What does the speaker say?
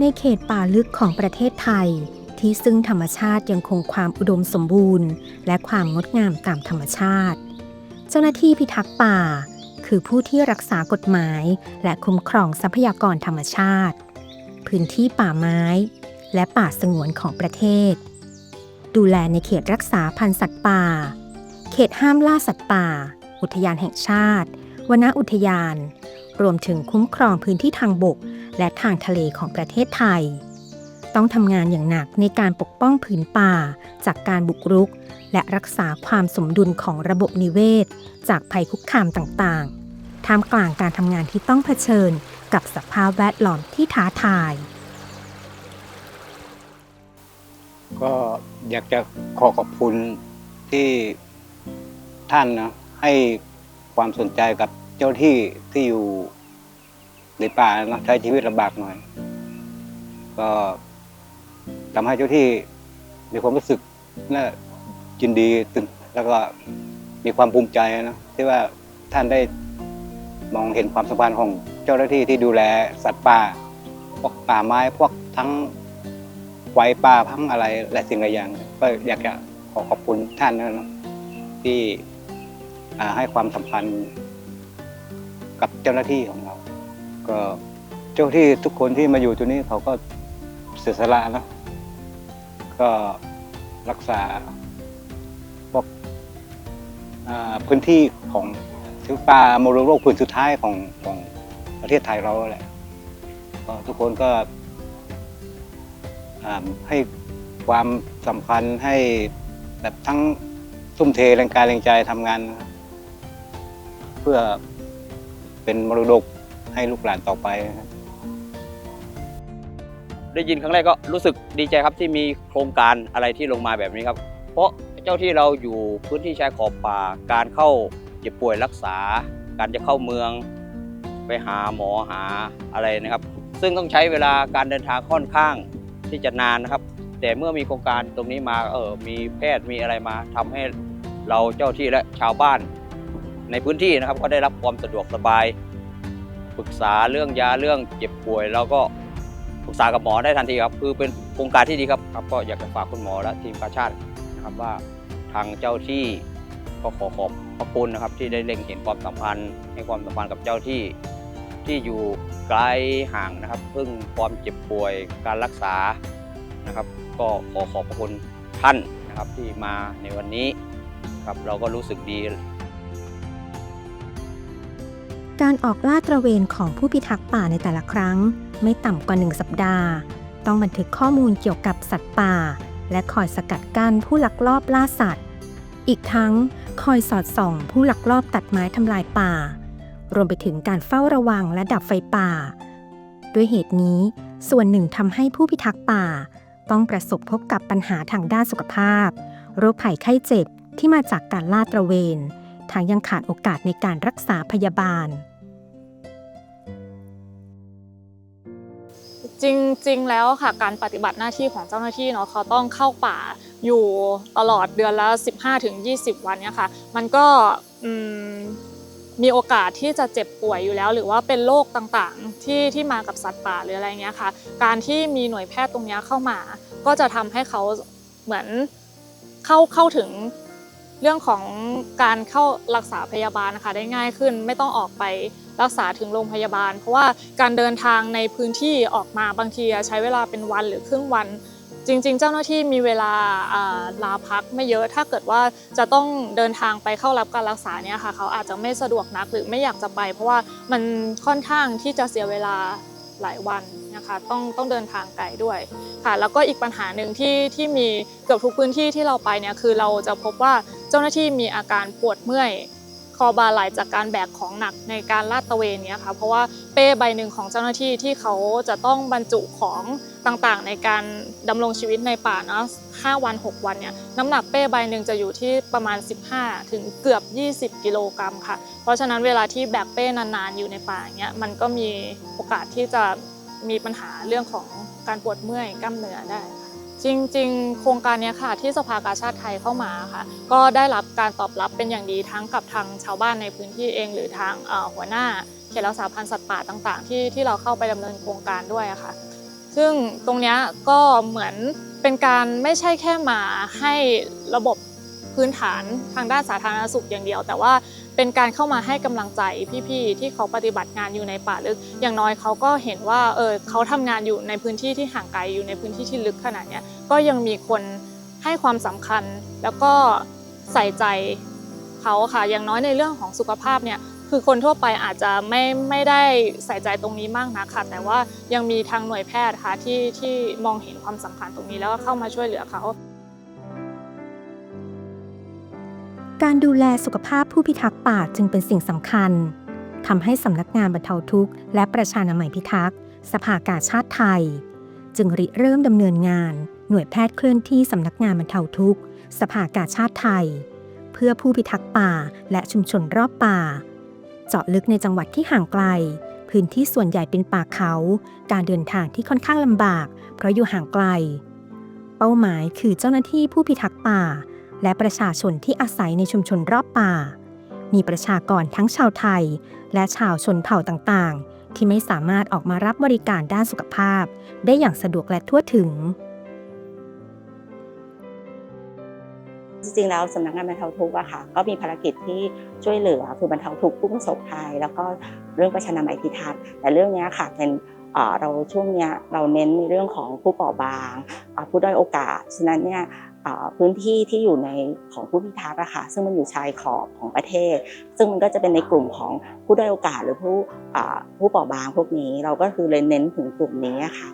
ในเขตป่าลึกของประเทศไทย ที่ซึ่งธรรมชาติยังคงความอุดมสมบูรณ์ และความงดงามตามธรรมชาติ เจ้าหน้าที่พิทักษ์ป่า คือผู้ที่รักษากฎหมาย และคุ้มครองทรัพยากรธรรมชาติ พื้นที่ป่าไม้ และป่าสงวนของประเทศ ดูแลในเขตรักษาพันธุ์สัตว์ป่า เขตห้ามล่าสัตว์ป่า อุทยานแห่งชาติ วนอุทยาน รวมถึงคุ้มครองพื้นที่ทางบก และทางทะเลของประเทศไทย ต้องทำงานอย่างหนักในการปกป้องผืนป่า จากการบุกรุก และรักษาความสมดุลของระบบนิเวศ จากภัยคุกคามต่างๆ ท่ามกลางการทำงานที่ต้องเผชิญกับสภาพแวดล้อมที่ท้าทาย ก็อยากจะขอขอบคุณที่ท่านนะให้ความสนใจกับ เจ้าที่ที่อยู่ในป่านะใช้ชีวิตลำบากหน่อย ก็ทำให้เจ้าที่มีความรู้สึกน่ายินดีตื่นแล้วก็มีความภูมิใจนะที่ว่าท่านได้มองเห็นความสำคัญของเจ้าหน้าที่ที่ดูแลสัตว์ป่า พวกป่าไม้พวกทั้งไว้ป่าพังอะไรหลายสิ่งหลายอย่าง ก็อยากจะขอขอบคุณท่านนะที่ให้ความสำคัญ กับเจ้าหน้าที่ของเรา ก็เจ้าที่ทุกคนที่มาอยู่ตัวนี้เขาก็เสียสละนะก็รักษาพวกพื้นที่ของถือป่ามรดกพื้นสุดท้ายของของประเทศไทยเราแหละก็ทุกคนก็ให้ความสำคัญให้แบบทั้งทุ่มเทแรงกายแรงใจทำงาน เพื่อ เป็นมรดกให้ลูกหลานต่อไปครับได้ยินครั้งแรกก็รู้สึกดีใจครับที่มีโครงการอะไรที่ลงมาแบบนี้ครับ เพราะเจ้าที่เราอยู่พื้นที่ชายขอบป่าการเข้าเจ็บป่วยรักษา การจะเข้าเมือง ไปหาหมอหาอะไรนะครับ ซึ่งต้องใช้เวลาการเดินทางค่อนข้างที่จะนานนะครับ แต่เมื่อมีโครงการตรงนี้มาเออมีแพทย์มีอะไรมาทำให้เราเจ้าที่และชาวบ้าน ในพื้นที่นะครับก็ได้รับความสะดวกสบาย ปรึกษาเรื่องยาเรื่องเจ็บป่วยเราก็ปรึกษากับหมอได้ทันทีครับ คือเป็นโครงการที่ดีครับครับ ก็อยากจะฝากคุณหมอและทีมกาชาตินะครับว่าทางเจ้าที่ก็ขอขอบพระคุณนะครับ ที่ได้เล็งเห็นความสัมพันธ์ให้ความสัมพันธ์กับเจ้าที่ที่อยู่ไกลห่างนะครับพึ่งความเจ็บป่วยการรักษานะครับ ก็ขอขอบพระคุณท่านนะครับที่มาในวันนี้ครับเราก็รู้สึกดี การออกลาดตระเวนของผู้พิทักษ์ป่าในแต่ละครั้ง ไม่ต่ำกว่าหนึ่งสัปดาห์ ต้องบันทึกข้อมูลเกี่ยวกับสัตว์ป่า และคอยสกัดกั้นผู้ลักลอบล่าสัตว์ อีกทั้งคอยสอดส่อง ผู้ลักลอบตัดไม้ทำลายป่า รวมไปถึงการเฝ้าระวังและดับไฟป่า ด้วยเหตุนี้ส่วนหนึ่งทำให้ผู้พิทักษ์ป่า ต้องประสบพบกับปัญหาทางด้านสุขภาพ โรคภัยไข้เจ็บที่มาจากการลาดตระเวนทางยังขาดโอกาสในการรักษาพยาบาล จริงๆแล้วค่ะการปฏิบัติหน้าที่ของเจ้าหน้าที่เนาะเขาต้องเข้าป่าอยู่ตลอดเดือนละ 15-20 วันเนี่ยค่ะ มันก็มีโอกาสที่จะเจ็บป่วยอยู่แล้ว หรือว่าเป็นโรคต่างๆที่ที่มากับสัตว์ป่าหรืออะไรเงี้ยค่ะ การที่มีหน่วยแพทย์ตรงนี้เข้ามา ก็จะทำให้เขาเหมือนเข้าเข้าถึงเรื่องของการเข้ารักษาพยาบาลนะคะได้ง่ายขึ้น ไม่ต้องออกไป รักษาถึงโรงพยาบาล เพราะว่าการเดินทางในพื้นที่ออกมาบางทีใช้เวลาเป็นวันหรือครึ่งวัน จริง ๆ เจ้าหน้าที่มีเวลาลาพักไม่เยอะถ้าเกิดว่าจะต้องเดินทางไปเข้ารับการรักษาเนี่ยค่ะเขาอาจจะไม่สะดวกนักหรือไม่อยากจะไป เพราะว่ามันค่อนข้างที่จะเสียเวลาหลายวันนะคะต้องต้องเดินทางไกลด้วยค่ะแล้วก็อีกปัญหาหนึ่งที่ที่มีเกือบทุกพื้นที่ที่เราไปเนี่ยคือเราจะพบว่าเจ้าหน้าที่มีอาการปวดเมื่อย คอบาไหลจากการแบกของหนักในการลาดตระเวนเนี้ยค่ะเพราะว่าเป้ใบหนึ่งของเจ้าหน้าที่ที่เขาจะต้องบรรจุของต่างๆ ในการดำรงชีวิตในป่าเนาะ5วัน 6 วันเนี่ยน้ำหนักเป้ใบหนึ่งจะอยู่ที่ประมาณ 15 ถึงเกือบ 20 กิโลกรัมค่ะ เพราะฉะนั้นเวลาที่แบกเป้นานๆอยู่ในป่าเงี้ยมันก็มีโอกาสที่จะมีปัญหาเรื่องของการปวดเมื่อยกล้ามเนื้อได้ค่ะ จริงๆ โครงการนี้ค่ะที่สภากาชาติไทยเข้ามาค่ะ ก็ได้รับการตอบรับเป็นอย่างดีทั้งกับทางชาวบ้านในพื้นที่เอง หรือทางหัวหน้าเขตรักษาพันธุ์สัตว์ป่าต่าง ๆ ที่ที่เราเข้าไปดำเนินโครงการด้วยค่ะ ซึ่งตรงนี้ก็เหมือนเป็นการไม่ใช่แค่มาให้ระบบพื้นฐานทางด้านสาธารณสุขอย่างเดียว แต่ว่า เป็นการเข้ามาให้กำลังใจพี่ๆที่เขาปฏิบัติงานอยู่ในป่าลึก อย่างน้อยเขาก็เห็นว่าเออเขาทำงานอยู่ในพื้นที่ที่ห่างไกลอยู่ในพื้นที่ที่ลึกขนาดนี้ก็ยังมีคนให้ความสำคัญแล้วก็ใส่ใจเขาค่ะอย่างน้อยในเรื่องของสุขภาพเนี่ยคือคนทั่วไปอาจจะไม่ไม่ได้ใส่ใจตรงนี้มากนักค่ะแต่ว่ายังมีทางหน่วยแพทย์ค่ะที่ที่มองเห็นความสำคัญตรงนี้แล้วก็เข้ามาช่วยเหลือเขา การดูแลสุขภาพผู้พิทักษ์ป่าจึงเป็นสิ่งสำคัญทำให้สำนักงานบรรเทาทุกข์และประชานามัยพิทักษ์ สภากาชาติไทย จึงริเริ่มดำเนินงาน หน่วยแพทย์เคลื่อนที่สำนักงานบรรเทาทุกข์ สภากาชาติไทย เพื่อผู้พิทักษ์ป่าและชุมชนรอบป่า เจาะลึกในจังหวัดที่ห่างไกล พื้นที่ส่วนใหญ่เป็นป่าเขา การเดินทางที่ค่อนข้างลำบาก เพราะอยู่ห่างไกล เป้าหมายคือเจ้าหน้าที่ผู้พิทักษ์ป่า และประชาชนที่อาศัยในชุมชนรอบป่า มีประชากรทั้งชาวไทย และชาวชนเผ่าต่างๆ ที่ไม่สามารถออกมารับบริการด้านสุขภาพ ได้อย่างสะดวกและทั่วถึง จริงๆ แล้วสำนักงานบรรเทาทุกข์อะค่ะ ก็มีภารกิจที่ช่วยเหลือคือบรรเทาทุกข์ผู้ประสบภัย แล้วก็เรื่องประชานามัยพิทักษ์แต่เรื่องนี้ค่ะเป็นเราช่วงเนี้ยเราเน้นในเรื่องของผู้เปราะบางผู้ด้อยโอกาสฉะนั้นเนี่ย พื้นที่ที่อยู่ในของผู้พิทักษ์อะค่ะซึ่งมันอยู่ชายขอบของประเทศ ซึ่งมันก็จะเป็นในกลุ่มของผู้ได้โอกาสหรือผู้ผู้เปราะบางพวกนี้ เราก็คือเลยเน้นถึงกลุ่มนี้ค่ะ